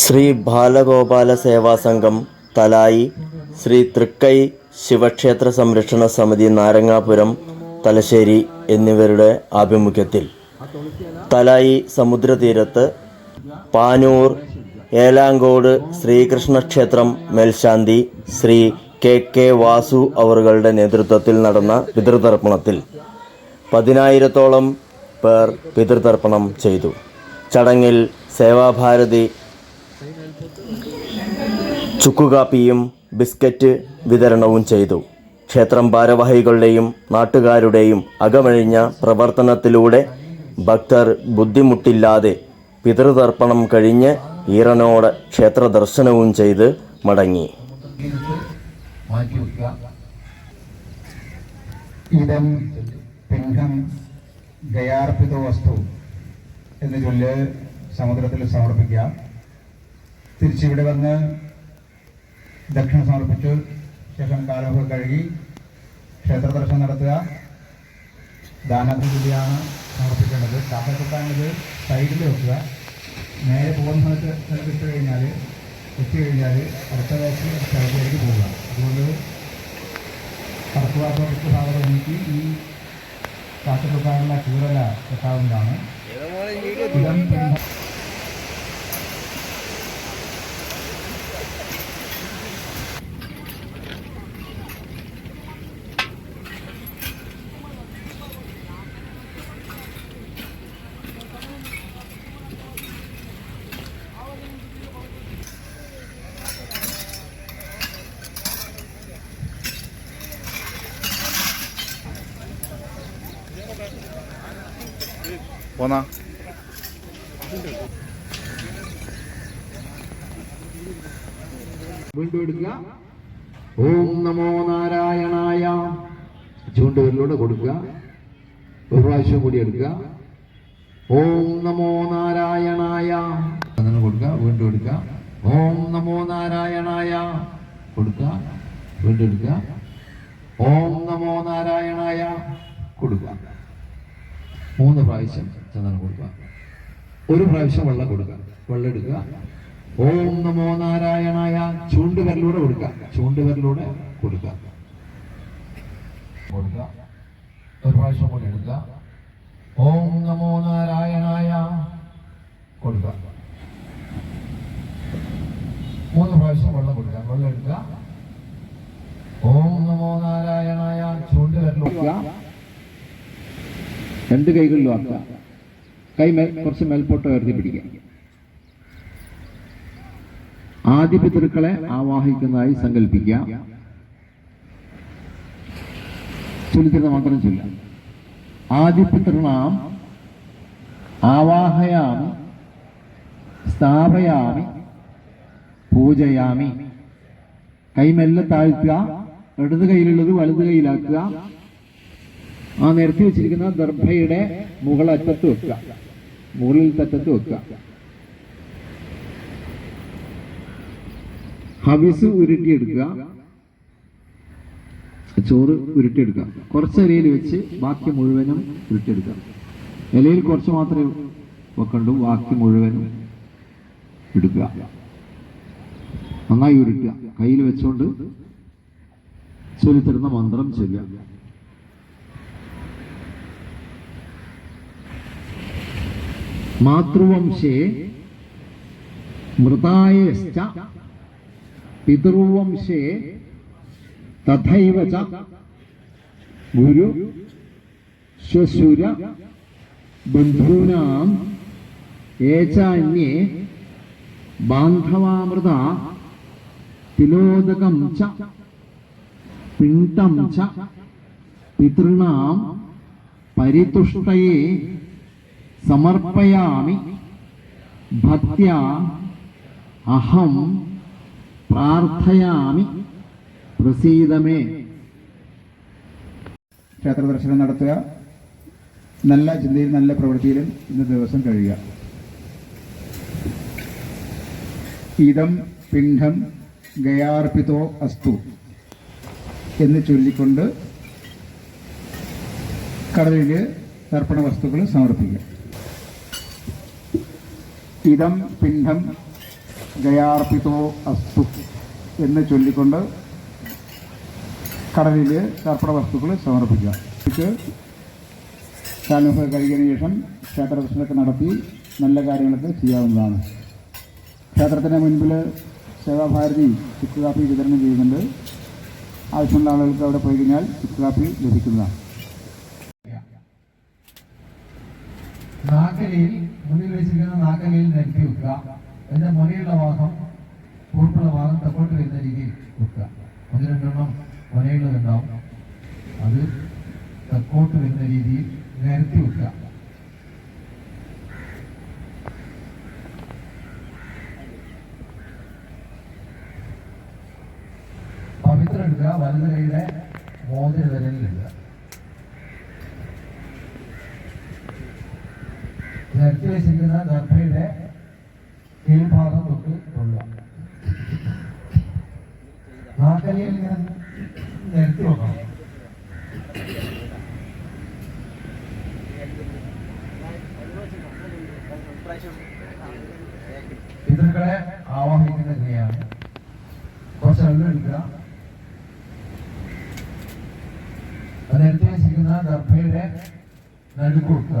ശ്രീ ബാലഗോപാല സേവാ സംഘം തലായി ശ്രീ തൃക്കൈ ശിവക്ഷേത്ര സംരക്ഷണ സമിതി നാരങ്ങാപുരം തലശ്ശേരി എന്നിവരുടെ ആഭിമുഖ്യത്തിൽ. തലായി സമുദ്രതീരത്ത് പാനൂർ ഏലാങ്കോട് ശ്രീകൃഷ്ണ ക്ഷേത്രം മേൽശാന്തി ശ്രീ കെ കെ വാസു അവറുകളുടെ നേതൃത്വത്തിൽ നടന്ന പിതൃതർപ്പണത്തിൽ പതിനായിരത്തോളം പേർ പിതൃതർപ്പണം ചെയ്തു. ചടങ്ങിൽ സേവാഭാരതി. ചുക്കുകാപ്പിയും ബിസ്ക്കറ്റ് വിതരണവും ചെയ്തു. ക്ഷേത്രം ഭാരവാഹികളുടെയും നാട്ടുകാരുടെയും അകമഴിഞ്ഞ പ്രവർത്തനത്തിലൂടെ ഭക്തർ ബുദ്ധിമുട്ടില്ലാതെ പിതൃതർപ്പണം കഴിഞ്ഞ് ഈറനോട് ക്ഷേത്ര ദർശനവും ചെയ്ത് മടങ്ങി. ഇതം ഇടം ഗയാർപ്പിത വസ്തു എന്ന് ചൊല്ല് സമുദ്രത്തിൽ സമർപ്പിക്കുക. തിരിച്ചിവിടെ വന്ന് ദക്ഷിണ സമർപ്പിച്ചു. ശേഷം കാലമൊക്കെ കഴുകി ക്ഷേത്ര ദർശനം നടത്തുക. ദാനാഭിവൃദ്ധിയാണ് സമർപ്പിക്കേണ്ടത്. കാക്കക്കുട്ടാണിത് സൈഡിൽ വെക്കുക. നേരെ പോകുന്ന സ്ഥലത്ത് സ്ഥലത്ത് ഇട്ട് കഴിഞ്ഞാൽ എത്തി കഴിഞ്ഞാൽ അടുത്ത വേക്ക് സ്ഥലത്തേക്ക് പോവുക. അതുകൊണ്ട് കടക്കുവാത്ത ഭാഗം നീക്കി ഈ കാക്കക്കുട്ടാനുള്ള ചൂരല കെട്ടാവുന്നതാണ്. ഇടം പോന്നാ. ഓം നമോ നാരായണായ. ചൂണ്ടുവിരലൂടെ കൊടുക്കുക. ഒരു പ്രാവശ്യം കൂടി എടുക്കുക. ഓം നമോ നാരായണായ. അങ്ങനെ കൊടുക്കുക. വീണ്ടും എടുക്കുക. ഓം നമോ നാരായണായ. കൊടുക്കുക. വീണ്ടും എടുക്കുക. ഓം നമോ നാരായണായ. കൊടുക്കുക. മൂന്ന് പ്രാവശ്യം. ചന്ദനം കൊടുക്കുക. ഒരു പ്രാവശ്യം വെള്ളം കൊടുക്കുക. വെള്ളം എടുക്കുക. ഓം നമോ നാരായണായ ചൂണ്ടുവിരലൂടെ കൊടുക്കുക. ചൂണ്ടുവിരലൂടെ കൊടുക്കുക. കൊടുക്കുക. ഒരു പ്രാവശ്യം കൂടി എടുക്കുക. ഓം നമോ നാരായണായ കൊടുക്കുക. മൂന്ന് പ്രാവശ്യം വെള്ളം കൊടുക്കുക. വെള്ളം എടുക്കുക. ഓം നമോ നാരായണായ ചൂണ്ടുവിരലൂടെ രണ്ട് കൈകളിലും ആക്കുക. കൈ മേൽ കുറച്ച് മേൽപോട്ട് ഉയർത്തി പിടിക്കുക ആദ്യ പിതൃക്കളെ ആവാഹിക്കുന്നതായി സങ്കല്പിക്കുക. ചൊല്ലിത്തരുന്ന മാത്രം ചൊല്ല ആദ്യ പിതൃണാം ആവാഹയാമി സ്ഥാപയാമി പൂജയാമി. കൈമെല്ലാം താഴ്ത്തുക ഇടത് കയ്യിലുള്ളത് വലത് കയ്യിലാക്കുക ആ നിരത്തി വെച്ചിരിക്കുന്ന ദർഭയുടെ മുകളറ്റത്ത് വെക്കുക. മുകളിൽ തറ്റത്ത് വെക്കുക. ഹവിസ് ഉരുട്ടിയെടുക്കുക. ചോറ് ഉരുട്ടിയെടുക്കുക. കുറച്ച് ഇലയിൽ വെച്ച് ബാക്കി മുഴുവനും ഉരുട്ടിയെടുക്കുക. ഇലയിൽ കുറച്ച് മാത്രമേ വെക്കണ്ടു ബാക്കി മുഴുവനും എടുക്കുക നന്നായി ഉരുട്ടുക. കയ്യിൽ വെച്ചുകൊണ്ട് ചൊല്ലിത്തരുന്ന മന്ത്രം ചൊല്ലുക. മാതൃവംശേ മൃതായേശ്ച പിതൃവംശേ തഥൈവ ച ഗുരു ശ്വശുര ബന്ധൂനാം ഏചാന്യേ ബാന്ധവാമൃത തിലോദകം ച പിണ്ടം ച പിതൃണാം പരിതുഷ്ടയേ സമർപ്പയാമി. ഭക്യ അഹം പ്രാർത്ഥയാമി. പ്രസീതമേ. ക്ഷേത്ര ദർശനം നടത്തുക. നല്ല ചിന്തയിലും നല്ല പ്രവൃത്തിയിലും ഇന്ന് ദിവസം കഴിയുക. ഇതം പിണ്ഡം ഗയാർപ്പിതോ അസ്തു എന്ന് ചൊല്ലിക്കൊണ്ട് കടലിൽ തർപ്പണ വസ്തുക്കൾ സമർപ്പിക്കുക. ഇതം പിണ്ഡം ഗയാർപ്പിതോ അസ്തു എന്ന് ചൊല്ലിക്കൊണ്ട് കടലിൽ തർപ്പണ വസ്തുക്കൾ സമർപ്പിക്കുക കാലമൊക്കെ കഴിഞ്ഞതിന് ശേഷം ക്ഷേത്രദർശനമൊക്കെ നടത്തി നല്ല കാര്യങ്ങളൊക്കെ ചെയ്യാവുന്നതാണ്. ക്ഷേത്രത്തിന് മുൻപിൽ സേവാഭാരതി ചുക്ക് കാപ്പി വിതരണം ചെയ്യുന്നുണ്ട്. ആവശ്യമുള്ള ആളുകൾക്ക് അവിടെ പോയി കഴിഞ്ഞാൽ ചുക്ക് കാപ്പി ലഭിക്കുന്നതാണ്. നാക്കലിയിൽ മുന്നിൽ വെച്ചിരിക്കുന്ന നാക്കലയിൽ നിരത്തി വെക്കുക. അതിന്റെ മുനയുള്ള ഭാഗം പൂർപ്പുള്ള ഭാഗം തെക്കോട്ട് വരുന്ന രീതിയിൽ വെക്കുക. ഒന്ന് രണ്ടെണ്ണം മുനയുള്ളതുണ്ടാവും അത് തെക്കോട്ട് വരുന്ന രീതിയിൽ നിരത്തി വെക്കുക പവിത്രം എടുക്കുക വലത് കൈയുടെ മോതിര വിരലിലിടുക നിരത്തി വെച്ചിരിക്കുന്ന ദർഭയുടെ കീഴ്ഭാഗം തൊട്ട് കൊള്ളുക. നാക്കലിയിൽ ഇങ്ങനെ നിരത്തി വെക്കണം പിതൃക്കളെ ആവാഹിക്കുന്ന ക്രിയയാണ്. കുറച്ച് വെള്ളം എടുക്കുക അത് നിരത്തി വെച്ചിരിക്കുന്ന ദർഭയുടെ നടുക്ക് വെക്കുക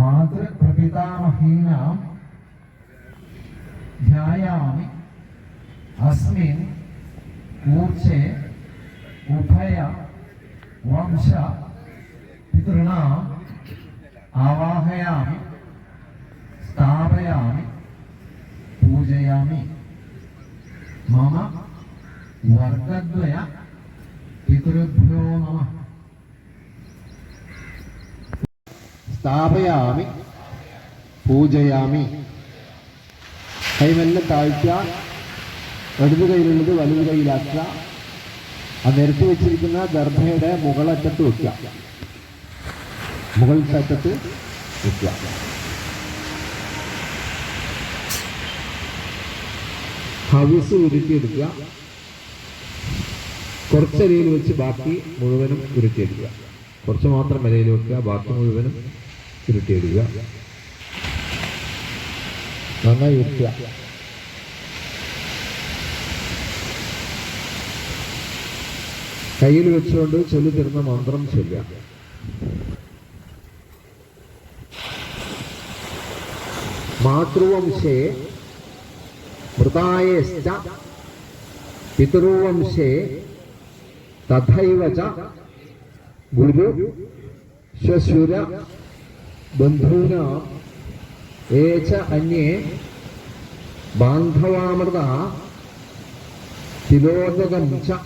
मातृप्रपितामहीनां ध्यायामि। अस्मिन् ऊर्चे उभय वंश पितॄणाम् आवाहयामि स्थापयामि पूजयामि। मम वर्गद्वय पितृभ्यो नमः। സ്ഥാപയാമി പൂജയാമി. കൈമെല്ലാം താഴ്ത്തുക ഇടതു കയ്യിലുള്ളത് വലതു കയ്യിലാക്കുക ആ നിരത്തി വെച്ചിരിക്കുന്ന ദർഭയുടെ മുകളറ്റത്ത് വെക്കുക. മുകൾ അറ്റത്ത് വെക്കുക. ഹവിസ് ഉരുട്ടിയെടുക്കുക. കുറച്ചരിയിൽ വെച്ച് ബാക്കി മുഴുവനും ഉരുട്ടിയെടുക്കുക. കുറച്ച് മാത്രം ഇലയിൽ വെക്കുക. ബാക്കി മുഴുവനും ഉരുട്ടിയെടുക്കുക നന്നായി ഉരുട്ടുക കയ്യിൽ വെച്ചുകൊണ്ട് ചൊല്ലി തരുന്ന മന്ത്രം ചൊല്ലുക. മാതൃവംശേ മൃതായേശ്ച പിതൃവംശേ തഥൈവ ഗുരു ശ്വശുര ബന്ധൂന ഏച അന്യേ ബാന്ധവാമൃത തിലോദകം ച